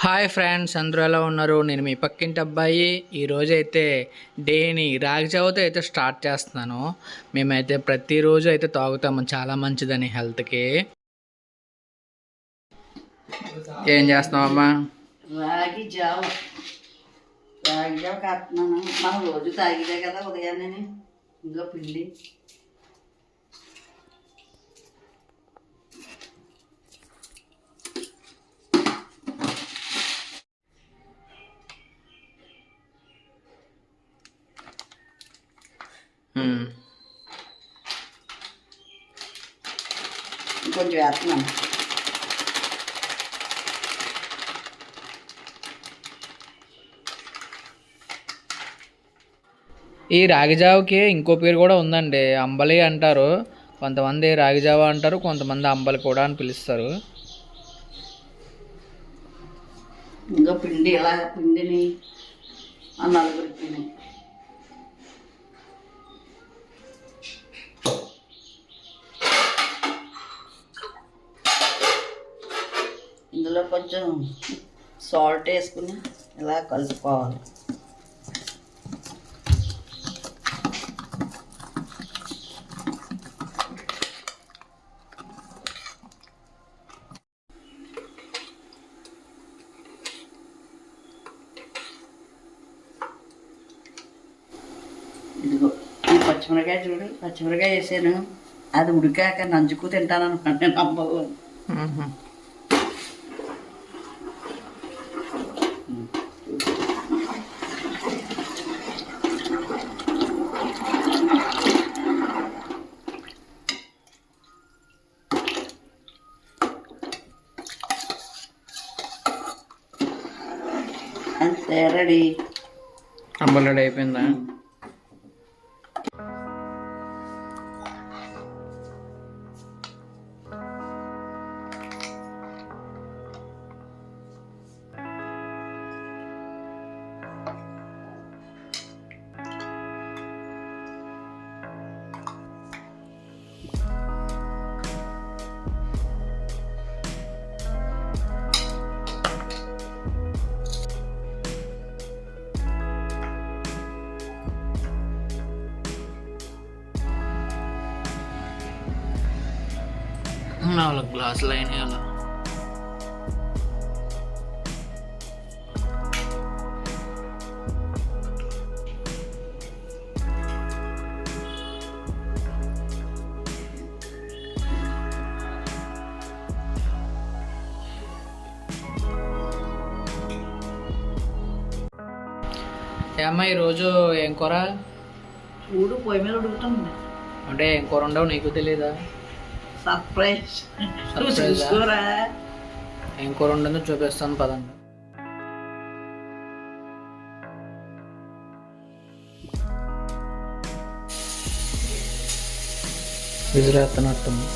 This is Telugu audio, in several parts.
హాయ్ ఫ్రెండ్స్ అందరూ ఎలా ఉన్నారు? నేను మీ పక్కింటి అబ్బాయి. ఈరోజు అయితే డేని రాగి జావతో అయితే స్టార్ట్ చేస్తున్నాను. మేమైతే ప్రతిరోజు అయితే తాగుతాము. చాలా మంచిదని హెల్త్కి. ఏం చేస్తున్నావమ్మా? రాగి జావ. రాగి జావ కాస్తున్నాను మనం రోజు తాగిదే కదా ఉదయాన్నే. ఇంకా పిండి. ఇంకొంచెం వేస్తున్నాను. ఈ రాగి జావకి ఇంకో పేరు కూడా ఉందండి. అంబలి అంటారు. కొంతమంది రాగి జావ అంటారు కొంతమంది అంబలి కూడా అని పిలుస్తారు. ఇంకా పిండి ఇలా పిండిని? నలుగురికి కొంచెం సాల్ట్ వేసుకుని ఇలా కలుపుకోవాలి. ఇదిగో ఈ పచ్చిమిరకాయ చూడు పచ్చిమిరకాయ వేసాను. అది ఉడికాక నంజుకు తింటాను అనుకున్నాను నేను అమ్మవు మ్మ్. అంతే అయిపోయిందా నాలుగు గ్లాసులు అయినాయి అలా. ఏ అమ్మా ఈరోజు ఏం కూర? చూడు పొయ్యి మీద ఉడుకుతుంది. అంటే ఏం కూర ఉండవు నీకు తెలీదా? సర్ప్రైజ్ నువ్వు? చూసుకోరా ఏం కూర ఉండదో చూపిస్తాను పదండి. విజిరేస్తున్నట్టుంది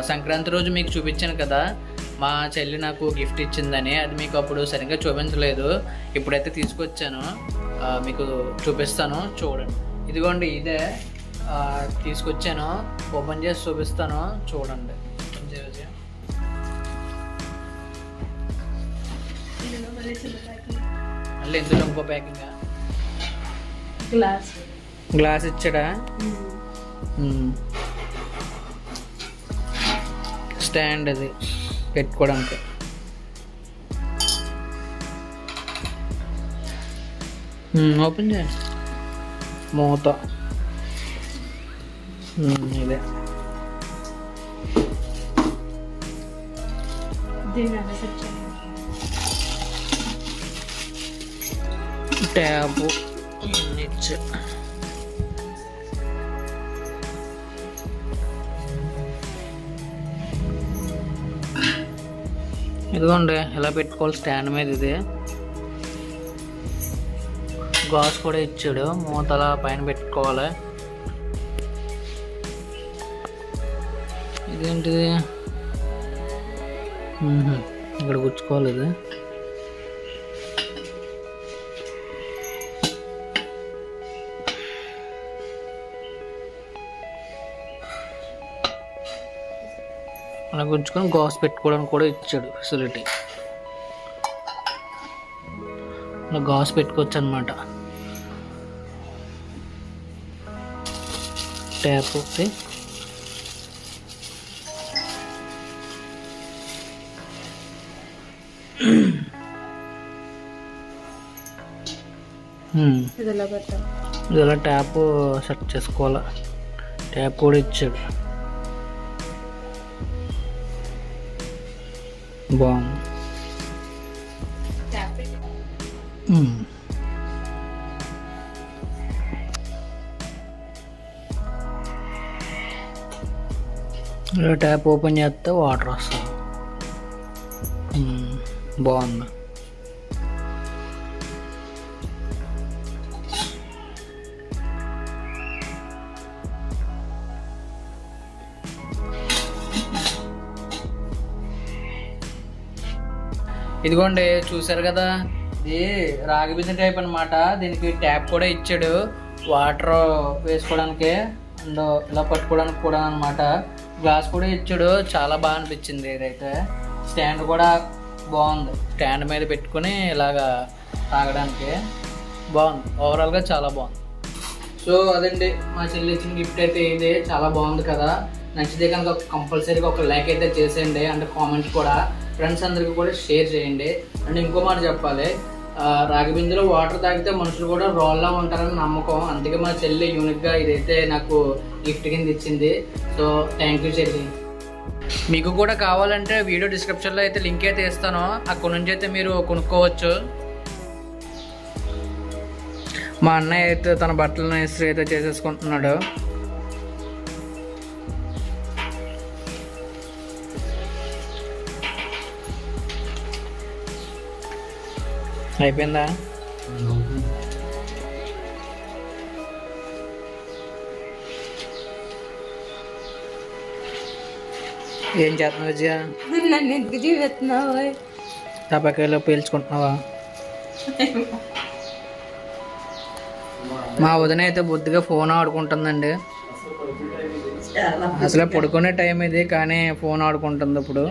సంక్రాంతి రోజు మీకు చూపించాను కదా. మా చెల్లి నాకు గిఫ్ట్ ఇచ్చిందని. అది మీకు అప్పుడు సరిగ్గా చూపించలేదు. ఇప్పుడైతే తీసుకొచ్చాను. మీకు చూపిస్తాను. చూడండి. ఇదిగోండి ఇదే. తీసుకొచ్చాను. ఓపెన్ చేసి చూపిస్తాను. చూడండి. మళ్ళీ ఇందులో ఇంకో ప్యాకింగ్? గ్లాస్. గ్లాస్ ఇచ్చాడా. స్టాండ్ అది పెట్టుకోవడానికి. మ్మ్, ఓపెన్ చేయండి. మూత. మ్మ్, ఇదే. ట్యాబు ఇచ్చు ఇదిగోండి ఇలా పెట్టుకోవాలి స్టాండ్ మీద ఇది. గ్లాస్ కూడా ఇచ్చాడు మూత అలా పైన పెట్టుకోవాలి. ఇదేంటిది? ఇక్కడ గుచ్చుకోవాలి ఇది. అలా గుంచుకొని గాస్ పెట్టుకోవడానికి కూడా ఇచ్చాడు ఫెసిలిటీ అలా గాస్ పెట్టుకోవచ్చు అనమాట ట్యాప్ ఒకటి Hmm. ఇది ఇలా ట్యాప్ సెట్ చేసుకోవాలా? ట్యాప్ కూడా ఇచ్చాడు. బాగుంది మ్మ్. ఇలా ట్యాప్ ఓపెన్ చేస్తే వాటర్ వస్తుంది మ్మ్. బాగుంది ఇదిగోండి చూసారు కదా? ఇది రాగి బిందె టైప్ అనమాట దీనికి ట్యాప్ కూడా ఇచ్చాడు. వాటర్ వేసుకోవడానికి అండ్ ఇలా పట్టుకోవడానికి కూడా అన్నమాట. గ్లాస్ కూడా ఇచ్చాడు. చాలా బాగా అనిపించింది ఇదైతే. స్టాండ్ కూడా బాగుంది. స్టాండ్ మీద పెట్టుకుని ఇలాగా తాగడానికి. బాగుంది. ఓవరాల్గా చాలా బాగుంది. సో అదండి మా చెల్లి ఇచ్చిన గిఫ్ట్ అయితే ఇది చాలా బాగుంది కదా. నచ్చితే కనుక కంపల్సరీగా ఒక లైక్ అయితే చేసేయండి అంటే కామెంట్ కూడా. ఫ్రెండ్స్ అందరికీ కూడా షేర్ చేయండి. అండ్ ఇంకో మాట చెప్పాలి ఆ, వాటర్ తాగితే మనుషులు కూడా రోల్లా ఉంటారని నమ్మకం. అందుకే మా చెల్లి యూనిక్గా ఇదైతే నాకు గిఫ్ట్ కింద ఇచ్చింది. సో థ్యాంక్ యూ చెల్లి. మీకు కూడా కావాలంటే వీడియో డిస్క్రిప్షన్లో అయితే లింక్ అయితే ఇస్తాను. అక్కడ నుంచి అయితే మీరు కొనుక్కోవచ్చు. మా అన్నయ్య అయితే తన బట్టలను ఇస్త్రీ అయితే చేసేసుకుంటున్నాడు. అయిపోయిందా? ఏం చేస్తున్నావు విజయ? నన్ను ఎందుకు చూపెత్తున్నావు టపాకాయలు పీల్చుకుంటున్నావా? మా వదిన అయితే బుద్ధిగా ఫోన్ ఆడుకుంటుందండి. అసలు అసలే పడుకునే టైం ఇది కానీ ఫోన్ ఆడుకుంటుంది ఇప్పుడు.